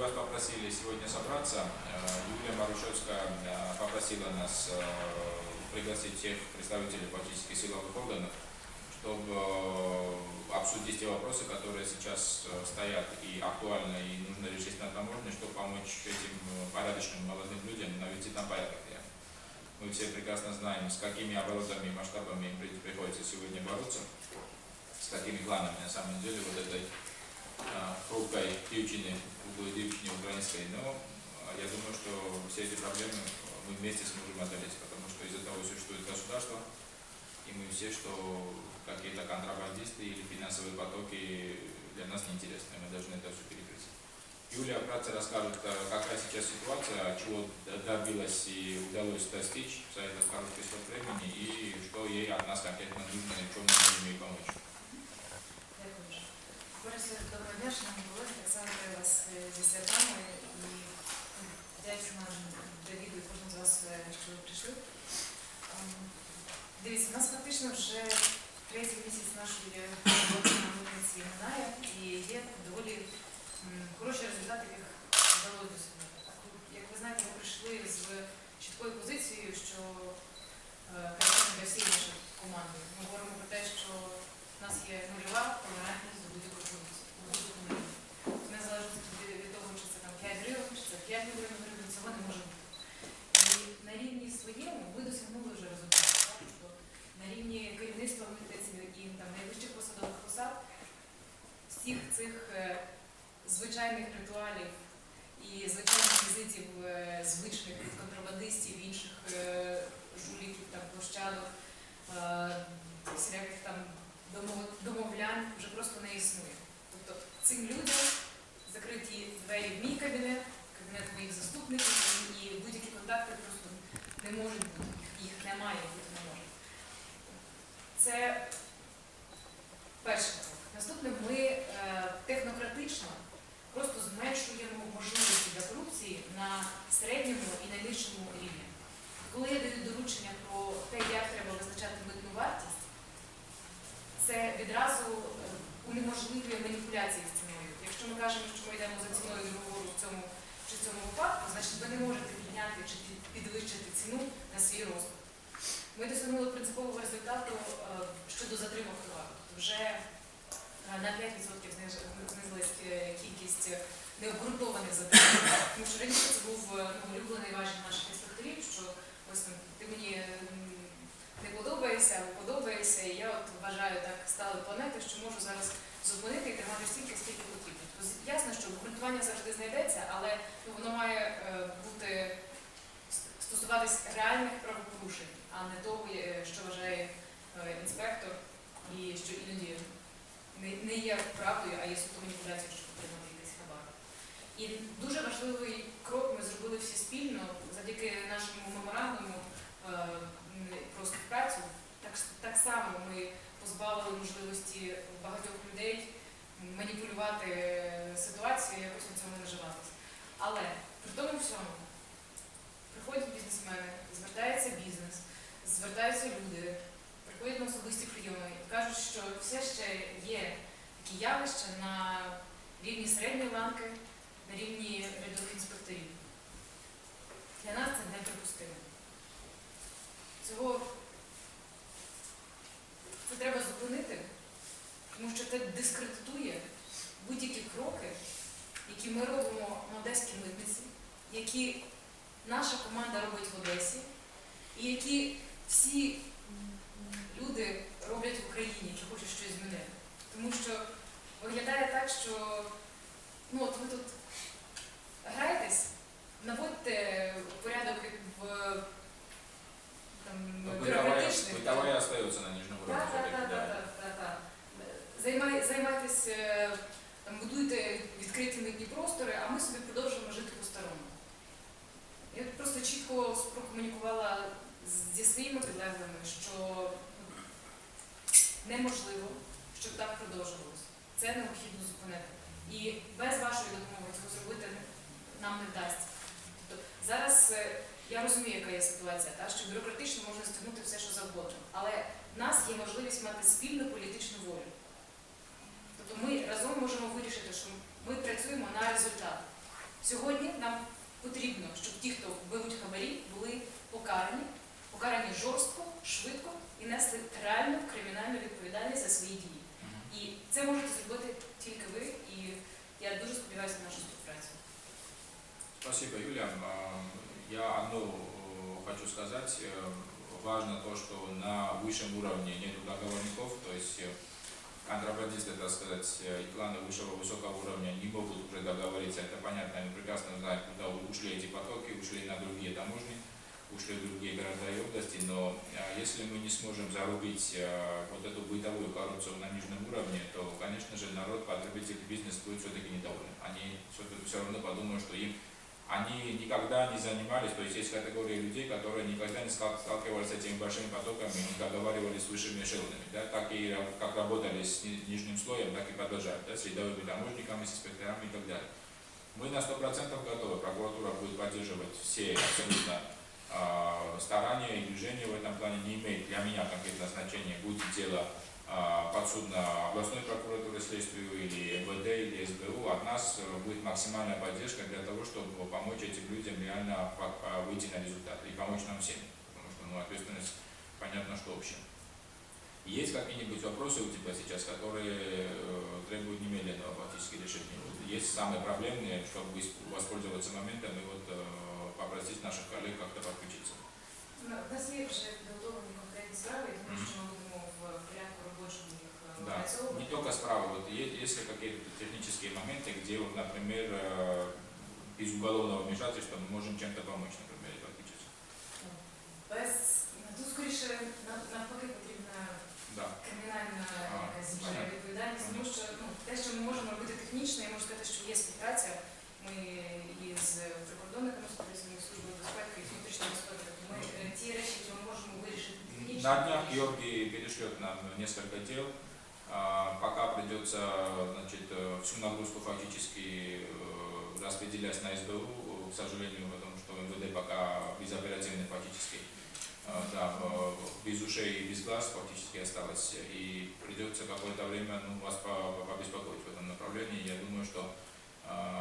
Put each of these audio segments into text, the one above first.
вас попросили сегодня собраться. Э, Юлия Марушевская э, попросила нас э, пригласить всех представителей политических силовых органов, чтобы обсудить те вопросы, которые сейчас стоят и актуальны, и нужно решить на таможне, чтобы помочь этим порядочным молодым людям навести там порядок. Мы все прекрасно знаем, с какими оборотами и масштабами приходится сегодня бороться, с какими кланами на самом деле вот этой хрупкой девчины, круглой девчине украинской. Но а, я думаю, что все эти проблемы мы вместе сможем одолеть, потому что из-за того существует государство, и мы все, что какие-то контрабандисты или финансовые потоки для нас неинтересны, мы должны это все перекрыть. Юлия вкратце расскажет, а, какая сейчас ситуация, чего добилась и удалось достичь за этот короткий срок времени, и что ей от нас конкретно нужно, и в чем мы можем ей помочь. Доброго дня, шановні колеги. Так само вас е, зі святами і м, вдячна Давіду і кожному з вас, е, що ви прийшли. Ем, Дивіться, у нас фактично вже третій місяць нашої роботи на митниці минає і є доволі хороші результати, яких вдалося досягнути. Як ви знаєте, ми прийшли з чіткою позицією, що е, характерно для всієї нашої команди. Ми говоримо про те, що у нас є нульова толерантність до будь-якої корупції. Незалежно від, того, чи це там 5 гривень, чи це 5 мільйонів гривень, цього не може бути. І на рівні своєму ми досягнули вже результату. Так? Тобто на рівні керівництва і там, найвищих посадових посад всіх цих е, звичайних ритуалів і звичайних візитів е, звичних контрабандистів, інших е, жуліків, там, площадок, всіляких там домов- домовлянь вже просто не існує. Тобто цим людям закриті двері в мій кабінет, кабінет моїх заступників і, будь-які контакти просто не можуть бути, їх немає, бути не може. Це перший крок. Наступне ми е, технократично просто зменшуємо можливості для корупції на середньому і найнижчому рівні. Коли я даю доручення про те, як треба визначати митну вартість, це відразу е, унеможливлює маніпуляції з ціною. Якщо ми кажемо, що ми йдемо за ціною договору в цьому чи в цьому випадку, значить ви не можете підняти чи підвищити ціну на свій розсуд. Ми досягнули принципового результату е, щодо затримок товару. Вже е, на 5% знизилась е, кількість необґрунтованих затримок. Тому що раніше це був ну, улюблений важіль наших інспекторів, що ось там, ти мені м, не подобаєшся або подобаєшся, і я от вважаю так стали планети, що можу зараз зупинити і тримати стільки, скільки потрібно. Тобто ясно, що обґрунтування завжди знайдеться, але ну, воно має е, бути ст- стосуватись реальних правопорушень, а не того, е, що вважає е, інспектор, і що іноді не, є правдою, а є суто маніпуляцією, щоб отримати якийсь хабар. І дуже важливий крок ми зробили всі спільно завдяки нашому меморандуму е, м, про співпрацю. Так, с- так само ми позбавили можливості багатьох людей маніпулювати е, ситуацією, якось на цьому наживатися. Але при тому всьому приходять бізнесмени, звертається бізнес, звертаються люди, приходять на особисті прийоми і кажуть, що все ще є такі явища на рівні середньої ланки, на рівні рядових інспекторів. Для нас це неприпустимо. Цього це треба зупинити, тому що це дискредитує будь-які кроки, які ми робимо на Одеській митниці, які наша команда робить в Одесі, і які всі люди роблять в Україні, які хочуть щось змінити. Тому що виглядає так, що ну, от ви тут граєтесь, наводьте порядок в Бытовая, бюрократичних. бытовая остается на нижнем уровне. Так, так, так, так, так, так. Займай, займайтесь, е, там, будуйте відкриті митні простори, а ми собі продовжуємо жити просто чітко прокомунікувала зі своїми підлеглими, що неможливо, щоб так продовжувалося. Це необхідно зупинити. І без вашої допомоги цього зробити нам не вдасться. Тобто зараз е, я розумію, яка є ситуація, та, що бюрократично можна стягнути все, що завгодно. Але в нас є можливість мати спільну політичну волю. Тобто ми разом можемо вирішити, що ми працюємо на результат. Сьогодні нам потрібно, щоб ті, хто беруть хабарі, були покарані, покарані жорстко, швидко і несли реальну кримінальну відповідальність за свої дії. І це можете зробити тільки ви, і я дуже сподіваюся на нашу співпрацю. Спасибо, Юля. А, Я одно э, хочу сказать. Э, Важно то, что на высшем уровне нет договорников, то есть э, контрабандисты, так сказать, э, и кланы высшего, высокого уровня не могут уже договориться, это понятно, они прекрасно знают, куда ушли эти потоки, ушли на другие таможни, ушли в другие города и области, но э, если мы не сможем зарубить э, вот эту бытовую коррупцию на нижнем уровне, то, конечно же, народ, потребитель, бизнес будет все-таки недоволен. Они все равно подумают, что им они никогда не занимались, то есть есть категория людей, которые никогда не стал- сталкивались с этими большими потоками, не договаривались с высшими эшелонами, да, так и ра- как работали с ни- нижним слоем, так и продолжают, да, с рядовыми таможниками, с инспекторами и так далее. Мы на 100% готовы, прокуратура будет поддерживать все абсолютно а, старания и движения в этом плане, не имеет для меня конкретно значения, будет дело подсудно областной прокуратуры следствию или МВД или СБУ, от нас э, будет максимальная поддержка для того, чтобы помочь этим людям реально по- по- выйти на результат и помочь нам всем, потому что ну, ответственность понятно, что общая. Есть какие-нибудь вопросы у тебя сейчас, которые э, требуют немедленного фактически решения? Вот Есть самые проблемные, чтобы исп- воспользоваться моментом и вот э, попросить наших коллег как-то подключиться. Ну, У нас є вже підготовлені конкретні справи, я думаю, що только справа, вот е- есть ли какие-то технические моменты, где, вот, например, э, без уголовного вмешательства мы можем чем-то помочь, например, и подключиться? Без тут скоріше на- навпаки потрібна Да. кримінальна А, якась вже понятно. відповідальність, тому що ну, те, що ми можемо робити технічно, я можу сказати, що є співпраця. Ми із прикордонниками співпрацюємо службою безпеки і внутрішньої безпеки. Тобто Ми е, ті речі, які ми можемо вирішити технічно. На днях Георгий перешлет нам несколько дел. а, Пока придется значит, э, всю нагрузку фактически э, распределять на СБУ, к сожалению, потому что МВД пока безоперативный фактически. Да, э, без ушей и без глаз фактически осталось. И придется какое-то время ну, вас по- по- побеспокоить в этом направлении. Я думаю, что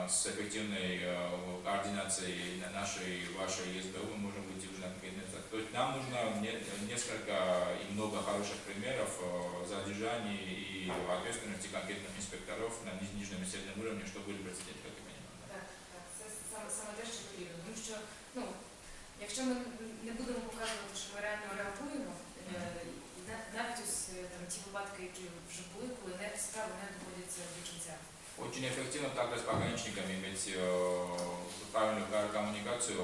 с эффективной э, координацией на нашей, вашей СБУ мы можем выйти уже на конкретный результат. То есть нам нужно не- несколько и много хороших примеров э, задержаний и ответственности конкретных инспекторов на ни- нижнем и среднем уровне, чтобы были прецеденты, как я понимаю. да. Так, так, це саме, саме те, що потрібно. Тому що, ну, якщо ми не будемо показувати, що ми реально реагуємо, е, на- навіть ось е, там ті випадки, які вже були, коли не справи не доводяться до кінця. Очень эффективно также с пограничниками иметь э, правильную ко- коммуникацию.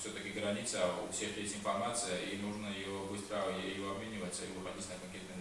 Все-таки граница, у всех есть информация, и нужно ее быстро ее обмениваться и выходить на конкретные